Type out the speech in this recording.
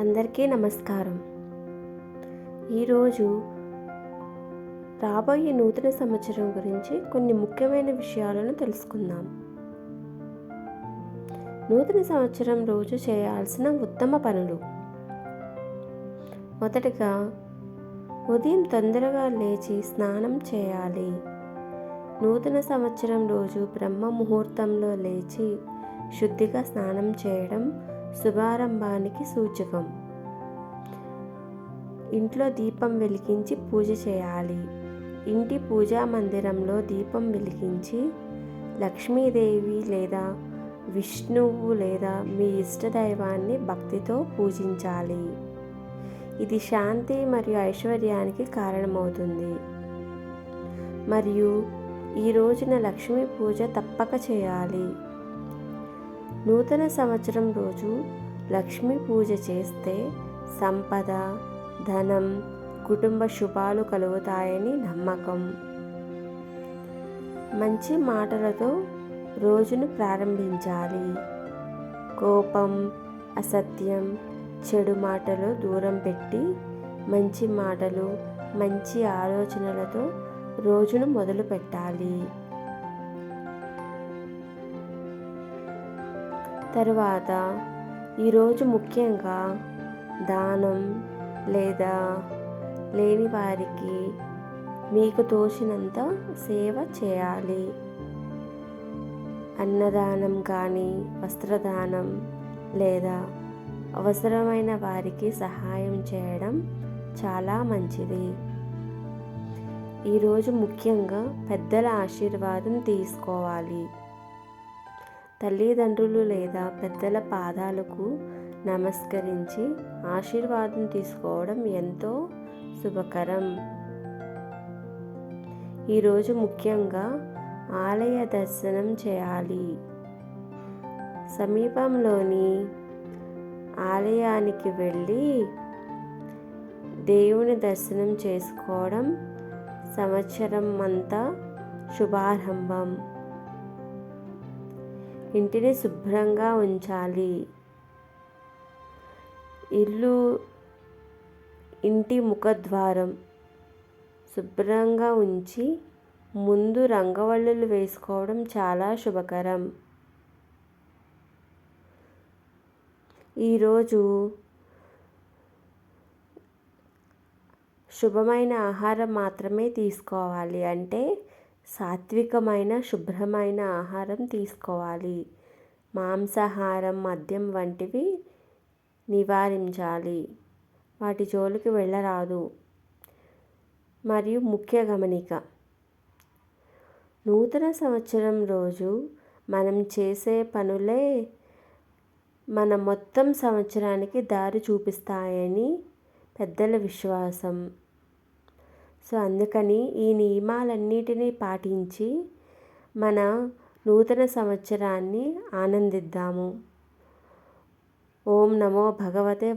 అందరికీ నమస్కారం. ఈరోజు రాబోయే నూతన సంవత్సరం గురించి కొన్ని ముఖ్యమైన విషయాలను తెలుసుకుందాం. నూతన సంవత్సరం రోజు చేయాల్సిన ఉత్తమ పనులు. మొదటగా ఉదయం తొందరగా లేచి స్నానం చేయాలి. నూతన సంవత్సరం రోజు బ్రహ్మ ముహూర్తంలో లేచి శుద్ధిగా స్నానం చేయడం శుభారంభానికి సూచకం. ఇంట్లో దీపం వెలిగించి పూజ చేయాలి. ఇంటి పూజా మందిరంలో దీపం వెలిగించి లక్ష్మీదేవి లేదా విష్ణువు లేదా మీ ఇష్టదైవాన్ని భక్తితో పూజించాలి. ఇది శాంతి మరియు ఐశ్వర్యానికి కారణమవుతుంది. మరియు ఈ రోజున లక్ష్మీ పూజ తప్పక చేయాలి. నూతన సంవత్సరం రోజు లక్ష్మీ పూజ చేస్తే సంపద ధనం కుటుంబ శుభాలు కలుగుతాయని నమ్మకం. మంచి మాటలతో రోజును ప్రారంభించాలి. కోపం అసత్యం చెడు మాటలు దూరం పెట్టి మంచి మాటలు మంచి ఆలోచనలతో రోజును మొదలు పెట్టాలి తరువాత ఈరోజు ముఖ్యంగా దానం లేదా లేని వారికి మీకు తోచినంత సేవ చేయాలి. అన్నదానం కానీ వస్త్రదానం లేదా అవసరమైన వారికి సహాయం చేయడం చాలా మంచిది. ఈరోజు ముఖ్యంగా పెద్దల ఆశీర్వాదం తీసుకోవాలి. తల్లిదండ్రులు లేదా పెద్దల పాదాలకు నమస్కరించి ఆశీర్వాదం తీసుకోవడం ఎంతో శుభకరం. ఈరోజు ముఖ్యంగా ఆలయ దర్శనం చేయాలి. సమీపంలోని ఆలయానికి వెళ్ళి దేవుని దర్శనం చేసుకోవడం సంవత్సరం అంతా శుభారంభం. ఇంటిని శుభ్రంగా ఉంచాలి. ఇల్లు ఇంటి ముఖద్వారం శుభ్రంగా ఉంచి ముందు రంగవల్లులు వేసుకోవడం చాలా శుభకరం. ఈరోజు శుభమైన ఆహారం మాత్రమే తీసుకోవాలి. అంటే సాత్వికమైన శుభ్రమైన ఆహారం తీసుకోవాలి. మాంసాహారం మద్యం వంటివి నివారించాలి. వాటి జోలికి వెళ్ళరాదు. మరియు ముఖ్య గమనిక నూతన సంవత్సరం రోజు మనం చేసే పనులే మన మొత్తం సంవత్సరానికి దారి చూపిస్తాయని పెద్దల విశ్వాసం. సో అందుకని ఈ నియమాలన్నిటినీ పాటించి మన నూతన సంవత్సరాన్ని ఆనందిద్దాము. ఓం నమో భగవతే